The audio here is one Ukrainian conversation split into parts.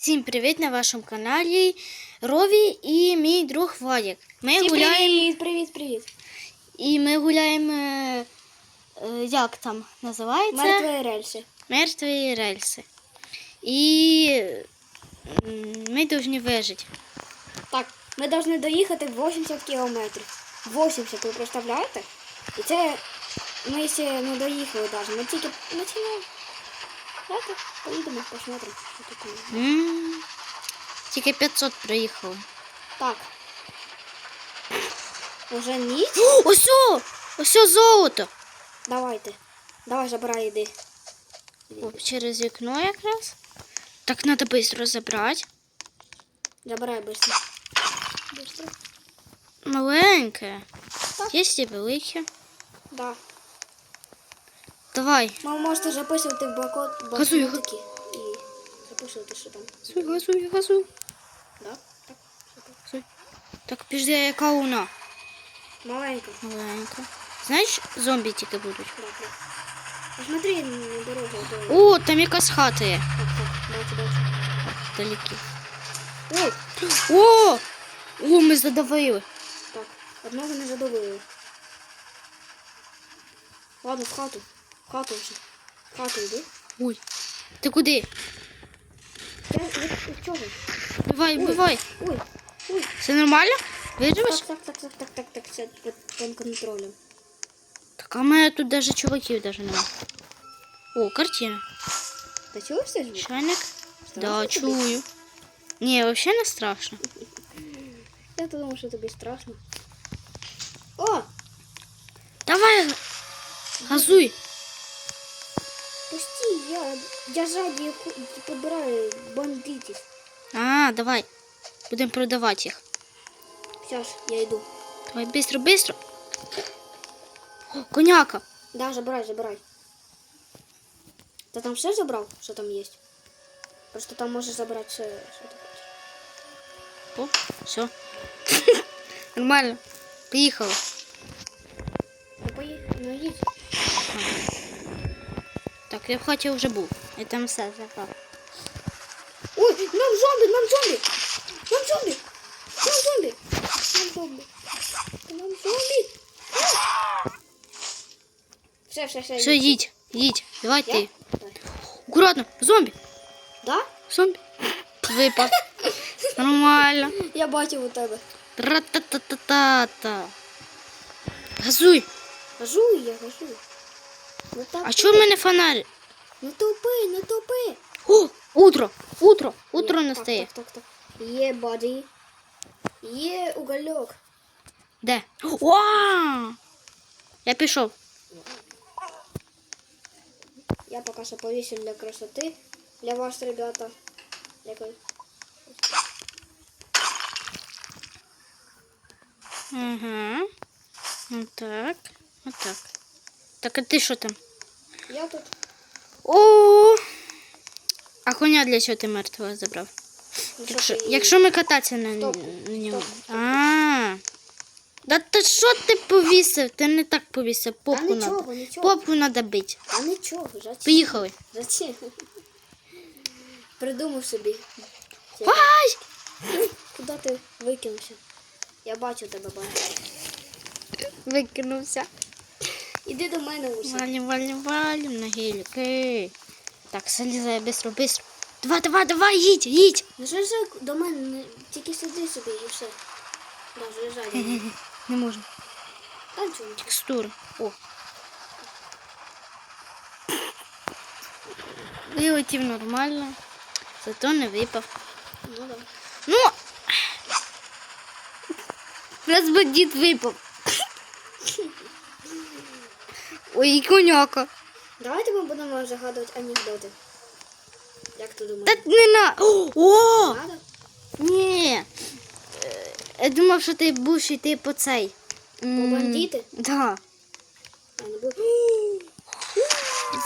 Всім привіт на вашому каналі Рові і мій друг Владик. Ми Всім гуляємо Привіт, привіт, привіт. і ми гуляємо, е, як там називається? Мертві рельси. Мертві рельси. І ми повинні вижити. Так, ми повинні доїхати 80 кілометрів. 80, ви представляєте? І це ми ще не доїхали навіть. Ми тільки починаємо. Давайте поїдемо, посмотримо, що тут. є. М, Тільки 500 проїхали. Так. Уже ніч? О, ось! Ось золото! Давайте. Давай, забирай, іди. О, через вікно якраз. Так треба швидко забрати. Забирай быстро. Быстро. Маленьке. Так. Є і велике. Да. Давай. Мама можете записувати в блокнот Газуй, блокнотики і записувати, що там. Газуй, газуй, газуй. Да? Так. Газуй. Так, підожди, яка луна? Маленько. Маленька. Знаєш, зомбі тільки будуть. Да, да. Посмотри на дорогу. О, там якась хата є. Так, так, бачу, бачу. Далекі. Ой, О! О, ми задавили. так, одного не задавили. Ладно, в хату. В хату вже. В хату йди. Ой. Ти куди? Я, я, я чого? Бивай, Ой. бивай. Ой, ой. Все нормально? Виживеш? Так, так, так, так, так, так, так, все під, під контролем. Так, а в мене тут даже чуваків даже немає. О, картина. Ти чуєш цей звук? Чайник? Да, тобі? чую. Ні, взагалі не страшно. Я то думав, що тобі страшно. О, Давай, газуй. пусти, я, я ззаді ху- підбираю бандитів. А, давай. Будемо продавати їх. Все ж, я йду. Давай, быстро, быстро. О, коняка. Да, забирай, забирай. Ти там все забрав, що там є? Просто там можеш забрати все, що ти хочеш. О, все. Нормально. Поїхали. Ну, поїхали, ну їдь. Так, я в хаті вже був. Я там все забрав. Ой, нам зомбі, нам зомбі! Нам зомбі! Нам зомбі! Нам зомбі! Нам зомбі! Все, все, все. Все, їдь, їдь. Давай Я? ти. Так. Аккуратно. Зомбі. Да? Зомбі. Випав. Нормально. Я бачив у тебе. Тра-та-та-та-та. Газуй. Гажу, я гажу. Ну так. А чого в мене фонарик? Не тупи, не тупи. О, утро. Утро. Утро Є, настає. Так, так, так, так. Є баді. Є угольок. Де? О! Я пішов. Я пока что повесил для красоты. Для вас, ребята. Дякую. Угу. Отак. Отак. Так, а ти що там? Я тут. О! А коня для чого ти мертвого забрав? Ну, Якщо, якщо ми кататися на, на ньому. стоп, А. Да ти що ти повісив? Ти не так повісив. А Попку нічого. Попку надо бити. А нічого, зачем? Поїхали. Зачем? Придумав собі. Ай! Куди ти викинувся? Я бачу тебе бачу. Викинувся. Іди до мене усе. Валим, валим, валим на гелик. Так, залізай, быстро, быстро. Давай, давай, давай, їдь, їдь. Не залізай до мене, тільки сиди собі і все. Да, залізай. Не можна. Та нічого. Текстура. О. Вилетів нормально. Зато не випав. Ну да. Ну. Раз би дід випав. Ой, і коняка. Давайте ми будемо загадувати анекдоти. Як ти Та не на. О! Надо? Ні. Е, Я думав, що ти будеш йти по цей. М, бандити? Да. А, не буде.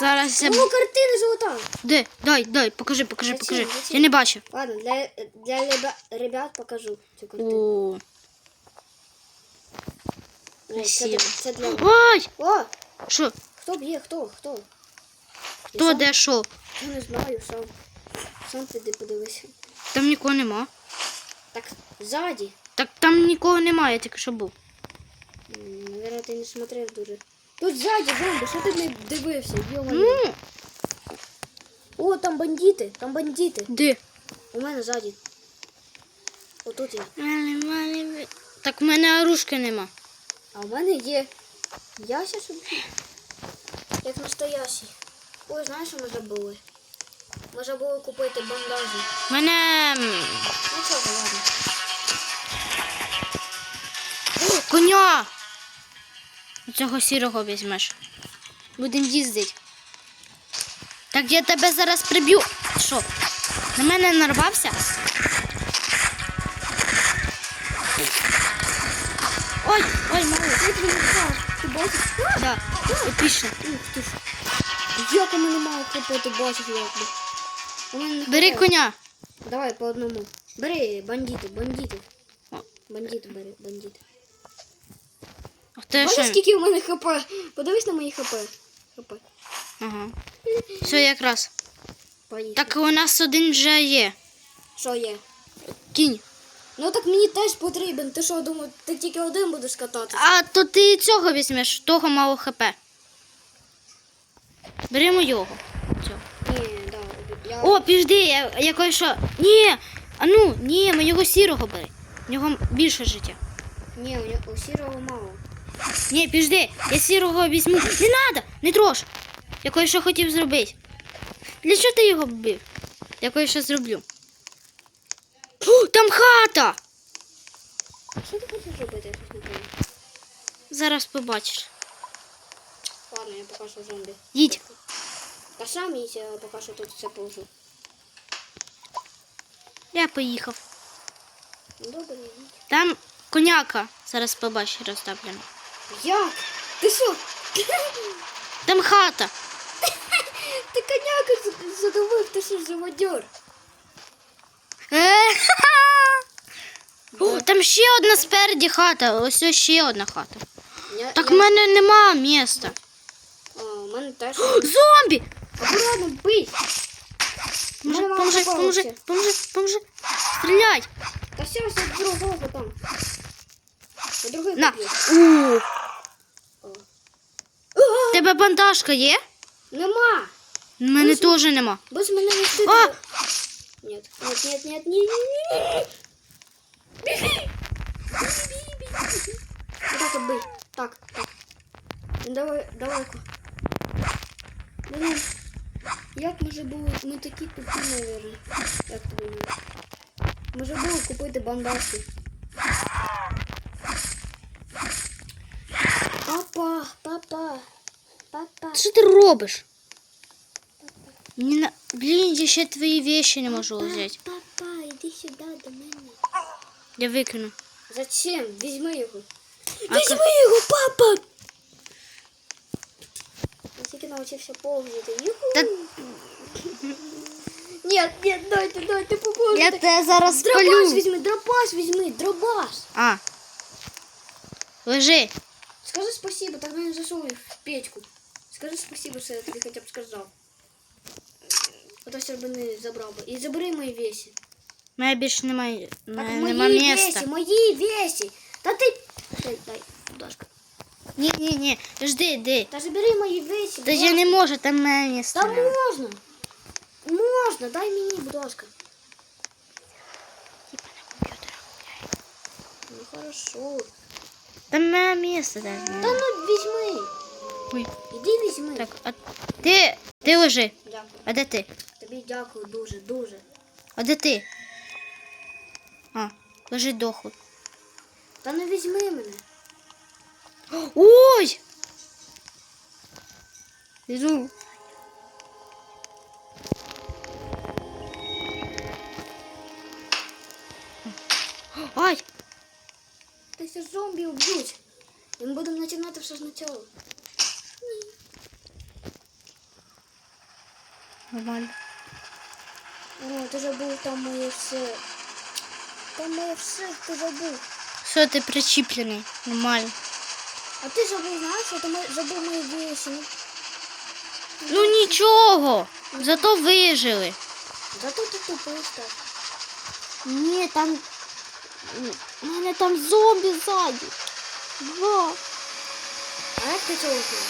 Зараз я. О, картина золота! Де? Дай, дай, покажи, покажи, Зачем? покажи. Зачем? Я не бачив. Ладно, для, для ребят, ребят покажу цю картину. О, О, це, красиво. це для вас. Ой! О, Що? хто б'є, хто, хто? Хто сам? де що? Я не знаю, сам. Сам піди подивися. Там нікого нема. Так, ззаді. Так там нікого немає, я тільки що був. Наверное, ти не смотрев дуже. Тут ззаді зомбі, що ти не дивився? Ну, О, там бандити, там бандити. де? У мене ззаді. Отут я. Малі. Так в мене оружки нема. А у мене є. Я ще собі. Як настоящий. Ой, знаєш, що ми забули? Ми забули купити бандажі. Мене. м, Ну ладно. О, коня! Цього сірого візьмеш. Будемо їздити. Так я тебе зараз приб'ю. Що? На мене нарвався? Ж. Як у мене мало купити, бачиш, як Бери коня. Давай по одному. Бери бандити, бандити. Бандити бери, бандити. А ти Бачиш, що? скільки у мене хп? Подивись на мої хп. хп. Ага. Все якраз. Поїхали. Так у нас один вже є. Що є? Кінь. Ну так мені теж потрібен. Ти що, думав, ти тільки один будеш кататися? А то ти цього візьмеш, того мало хп. Беремо його. Цього. Ні, да. Я... О, піжди, я, я кое-що. Ні, а ну, ні, ми його сірого бери. У нього більше життя. Ні, у, нього- у сірого мало. Ні, піжди, я сірого візьму. Не треба, не трош. Я кое-що хотів зробити. Для чого ти його бив? Я кое-що зроблю. Фу, там хата! Що ти хочеш робити, я щось не пам'ятаю. Зараз побачиш. Ладно, я поки що зомбі. Їдь. Та сам їдь, я поки що тут все положу. Я поїхав. Ну, Добре, їдь. Там коняка. Зараз побачиш розтаплена. Як? Ти що? Там хата. Ти коняка з- задавив, ти що живодьор? Е, О, там ще одна спереді хата. Ось ще одна хата. Я, Так в я... мене нема міста. А, у мене теж. Зомбі! Акуратно, бий! Поможи, поможи, поможи, поможи, поможи. Стріляй! Та все, все другого там. Я другий На. У, О. тебе бандажка є? Нема! У мене теж нема. Бось мене не. А! Нет, нет, нет, нет, ні, ні, ні. Давай, далеко. Блин, як може було, ми такі тупі, наверное. Як ти думаєш? Може було купити бандажки. Папа, папа, папа. Що ти робиш? Мені на... Блін, я ще твої вещи не можу взяти. Папа, іди сюди до мене. Я викину. Зачем? Візьми його. А Візьми ка- його, папа! Я тільки навчився повзати. Юху. Та- Нет, нет, дайте, дайте, поможете. Я тебе зараз Дробаш спалю. візьми, дробаш візьми, дробаш. А. Лежи. Скажи спасибо, тогда не засовывай в печку. Скажи спасибо, що я тобі хоча б сказав. А то все одно не забрав би. І забери мої вещи. У мене більше немає, у Так, мене мої нема міста. вещи, мої вещи. Та ти... Дай, дай, дошка. Ні, ні, ні. Жди, йди. Та забери мої вещи. Та я не можу, там міста. Та нема. можна. Можна, дай мені, будь ласка. Типа на комп'ютері. Ну хорошо. Там мене міста навіть Та немає. ну візьми. Ой. Іди візьми. Так, а ти, ти лежи. Дякую. А де ти? Тобі дякую дуже, дуже. А де ти? А, лежить дохлий. Та не візьми мене. Ой! Іду. Ай! Та ся зомбі уб'ють. І ми будемо починати все спочатку. Нормально. О, ти забув там моє все. Там моє все, ти забув. Все, ти причіплений. Нормально. А ти забув, знаєш, що ти мо- забув мої вещи. Ну, нічого. Зато вижили. зато ти тупий став. Ні, там. У мене там зомбі ззаді. Два. А як ти цього зробив?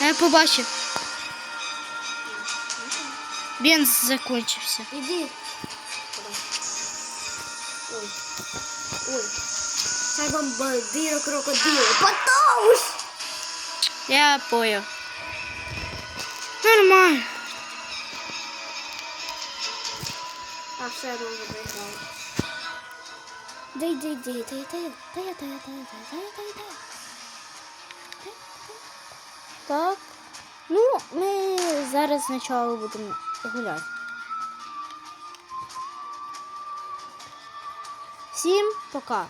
Я побачив. Бенз закінчився. Іди. Ой. Ой. Вам бадиро крокодило. Потауш! Я понял. Нормально. А все одно вже проіграли. Дай, дай, дай, дай, дай, дай, дай, дай, дай, дай, дай, дай. Так. Ну, ми зараз спочатку будемо гуляти. Всім пока.